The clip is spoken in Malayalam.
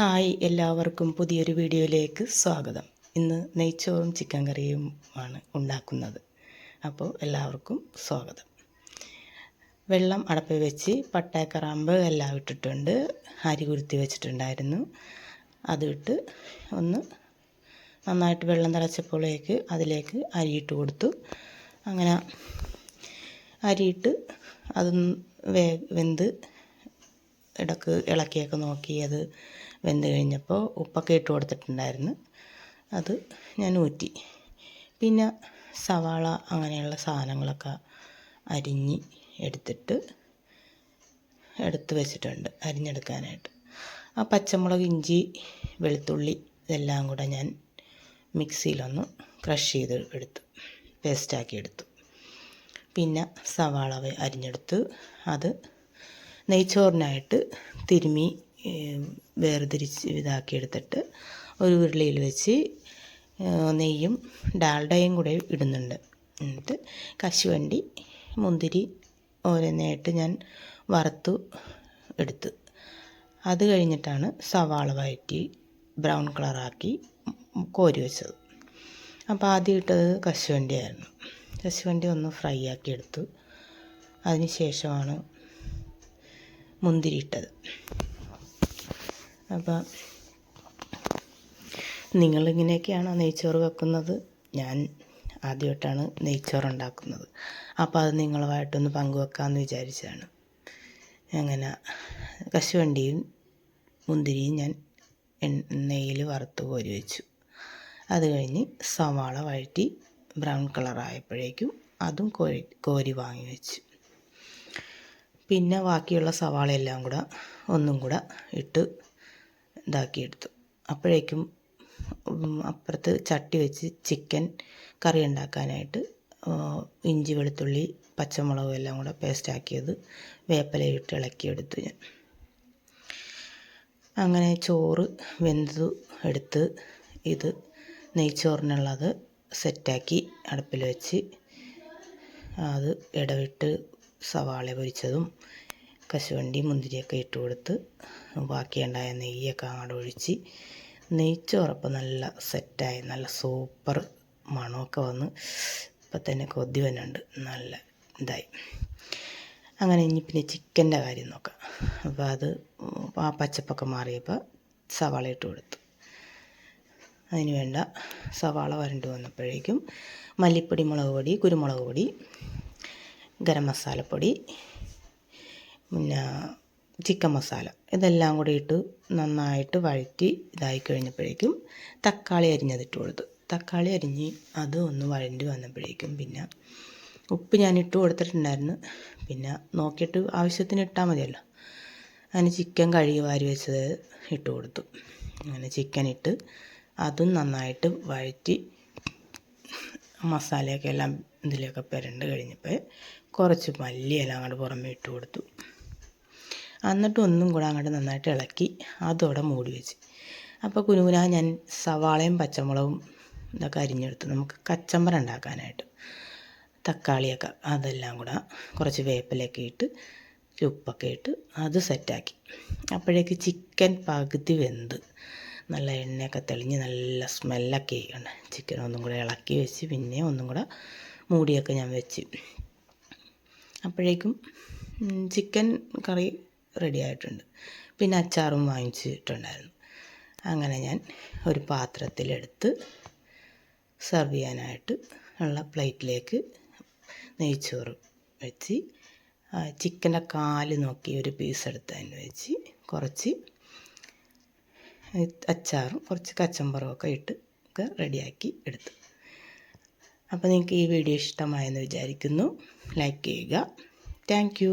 ഹായ് എല്ലാവർക്കും പുതിയൊരു വീഡിയോയിലേക്ക് സ്വാഗതം. ഇന്ന് നെയ്ച്ചോറും ചിക്കൻ കറിയും ആണ് ഉണ്ടാക്കുന്നത്. അപ്പോൾ എല്ലാവർക്കും സ്വാഗതം. വെള്ളം അടപ്പ് വെച്ച് പട്ടാക്കറാമ്പ് എല്ലാം ഇട്ടിട്ടുണ്ട്. അരി കുരുത്തി വെച്ചിട്ടുണ്ടായിരുന്നു. അതിട്ട് ഒന്ന് നന്നായിട്ട് വെള്ളം തിളച്ചപ്പോഴേക്ക് അതിലേക്ക് അരിയിട്ട് കൊടുത്തു. അങ്ങനെ അരിയിട്ട് അത് വെന്ത് ഇടയ്ക്ക് ഇളക്കിയൊക്കെ നോക്കി അത് വെന്ത് കഴിഞ്ഞപ്പോൾ ഉപ്പൊക്കെ ഇട്ട് കൊടുത്തിട്ടുണ്ടായിരുന്നു. അത് ഞാൻ ഊറ്റി. പിന്നെ സവാള അങ്ങനെയുള്ള സാധനങ്ങളൊക്കെ അരിഞ്ഞ് എടുത്തിട്ട് എടുത്ത് വെച്ചിട്ടുണ്ട് അരിഞ്ഞെടുക്കാനായിട്ട്. ആ പച്ചമുളക് ഇഞ്ചി വെളുത്തുള്ളി ഇതെല്ലാം കൂടെ ഞാൻ മിക്സിയിലൊന്ന് ക്രഷ് ചെയ്ത് എടുത്തു പേസ്റ്റാക്കി എടുത്തു. പിന്നെ സവാള അരിഞ്ഞെടുത്ത് അത് നെയ്ച്ചോറിനായിട്ട് തിരുമി വേർതിരിച്ച് ഇതാക്കി എടുത്തിട്ട് ഒരു ഉരുളിയിൽ വെച്ച് നെയ്യും ഡാൽഡയും കൂടെ ഇടുന്നുണ്ട്. എന്നിട്ട് കശുവണ്ടി മുന്തിരി ഓരോന്നായിട്ട് ഞാൻ വറുത്തു എടുത്ത്. അത് കഴിഞ്ഞിട്ടാണ് സവാള വഴറ്റി ബ്രൗൺ കളറാക്കി കോരി വെച്ചത്. അപ്പോൾ ആദ്യം ഇട്ടത് കശുവണ്ടി ആയിരുന്നു കശുവണ്ടി ഒന്ന് ഫ്രൈ ആക്കി എടുത്തു. അതിന് ശേഷമാണ് മുന്തിരി ഇട്ടത്. അപ്പോൾ നിങ്ങളിങ്ങനെയൊക്കെയാണോ നെയ്ച്ചോറ് വെക്കുന്നത്? ഞാൻ ആദ്യമായിട്ടാണ് നെയ്ച്ചോറ് ഉണ്ടാക്കുന്നത് അപ്പോൾ അത് നിങ്ങളുമായിട്ടൊന്ന് പങ്കുവെക്കാമെന്ന് വിചാരിച്ചതാണ്. അങ്ങനെ കശുവണ്ടിയും മുന്തിരിയും ഞാൻ നെയ്യിൽ വറുത്ത് കോരി വെച്ചു. അത് കഴിഞ്ഞ് സവാള വഴറ്റി ബ്രൗൺ കളറായപ്പോഴേക്കും അതും കോരി കോരി വാങ്ങി വെച്ചു. പിന്നെ ബാക്കിയുള്ള സവാളയെല്ലാം കൂടെ ഒന്നും കൂടെ ഇട്ട് ഇതാക്കിയെടുത്തു. അപ്പോഴേക്കും അപ്പുറത്ത് ചട്ടി വെച്ച് ചിക്കൻ കറി ഉണ്ടാക്കാനായിട്ട് ഇഞ്ചി വെളുത്തുള്ളി പച്ചമുളകും എല്ലാം കൂടെ പേസ്റ്റാക്കിയത് വേപ്പിലയിട്ട് ഇളക്കിയെടുത്തു ഞാൻ. അങ്ങനെ ചോറ് വെന്തു എടുത്ത് ഇത് നെയ്ച്ചോറിനുള്ളത് സെറ്റാക്കി അടുപ്പിൽ വെച്ച് അത് ഇടവിട്ട് സവാള പൊരിച്ചതും കശുവണ്ടി മുന്തിരിയൊക്കെ ഇട്ട് കൊടുത്ത് ബാക്കിയുണ്ടായ നെയ്യൊക്കെ അങ്ങോട്ട് ഒഴിച്ച് നെയ്ച്ചോറപ്പം നല്ല സെറ്റായി നല്ല സൂപ്പർ മണമൊക്കെ വന്ന് ഇപ്പം തന്നെ കൊതി വന്നുണ്ട് നല്ല ഇതായി. അങ്ങനെ ഇനി പിന്നെ ചിക്കന്റെ കാര്യം നോക്കാം. അപ്പോൾ അത് ആ പച്ചപ്പൊക്കെ മാറിയപ്പോൾ സവാള ഇട്ട് കൊടുത്തു. അതിന് വേണ്ട സവാള വരണ്ട് വന്നപ്പോഴേക്കും മല്ലിപ്പൊടി മുളക് പൊടി കുരുമുളക് പൊടി ഗരം മസാലപ്പൊടി പിന്നെ ചിക്കൻ മസാല. ഇതെല്ലാം കൂടി ഇട്ട് നന്നായിട്ട് വഴറ്റി ഇതായി കഴിഞ്ഞപ്പോഴേക്കും തക്കാളി അരിഞ്ഞതിട്ട് കൊടുത്തു തക്കാളി അരിഞ്ഞ് അത് ഒന്ന് വഴണ്ടി വന്നപ്പോഴേക്കും പിന്നെ ഉപ്പ് ഞാൻ ഇട്ട് കൊടുത്തിട്ടുണ്ടായിരുന്നു. പിന്നെ നോക്കിയിട്ട് ആവശ്യത്തിന് ഇട്ടാൽ മതിയല്ലോ. അതിന് ചിക്കൻ കഴുകി വാരി വെച്ചത് ഇട്ട് കൊടുത്തു. അങ്ങനെ ചിക്കൻ ഇട്ട് അതും നന്നായിട്ട് വഴറ്റി മസാലയൊക്കെ എല്ലാം ഇതിലൊക്കെ പുരണ്ട് കഴിഞ്ഞപ്പോൾ കുറച്ച് മല്ലിയെല്ലാം അങ്ങോട്ട് പുറമെ ഇട്ട് കൊടുത്തു. എന്നിട്ട് ഒന്നും കൂടെ അങ്ങോട്ട് നന്നായിട്ട് ഇളക്കി അതോടെ മൂടി വെച്ച്. അപ്പോൾ കുനുകുനാ ഞാൻ സവാളയും പച്ചമുളകും ഇതൊക്കെ അരിഞ്ഞെടുത്തു. നമുക്ക് കച്ചമ്പറ ഉണ്ടാക്കാനായിട്ട് തക്കാളിയൊക്കെ അതെല്ലാം കൂടെ കുറച്ച് വേപ്പിലൊക്കെ ഇട്ട് ഉപ്പൊക്കെ ഇട്ട് അത് സെറ്റാക്കി. അപ്പോഴേക്ക് ചിക്കൻ പകുതി വെന്ത് നല്ല എണ്ണയൊക്കെ തെളിഞ്ഞ് നല്ല സ്മെല്ലൊക്കെ ഉണ്ട് ചിക്കൻ ഒന്നും കൂടെ ഇളക്കി വെച്ച് പിന്നെ ഒന്നും കൂടെ മൂടിയൊക്കെ ഞാൻ വെച്ച്. അപ്പോഴേക്കും ചിക്കൻ കറി റെഡി ആയിട്ടുണ്ട് പിന്നെ അച്ചാറും വാങ്ങിച്ചിട്ടുണ്ടായിരുന്നു. അങ്ങനെ ഞാൻ ഒരു പാത്രത്തിലെടുത്ത് സെർവ് ചെയ്യാനായിട്ട് ഉള്ള പ്ലേറ്റിലേക്ക് നെയ്ച്ചോറ് വെച്ച് ചിക്കന്റെ കാൽ നോക്കി ഒരു പീസ് എടുത്ത് അതിന് വെച്ച് കുറച്ച് അച്ചാറും കുറച്ച് കച്ചമ്പറും ഒക്കെ ഇട്ട് ഒക്കെ റെഡിയാക്കി എടുത്തു. അപ്പോൾ നിങ്ങൾക്ക് ഈ വീഡിയോ ഇഷ്ടമായെന്ന് വിചാരിക്കുന്നു. ലൈക്ക് ചെയ്യുക. താങ്ക്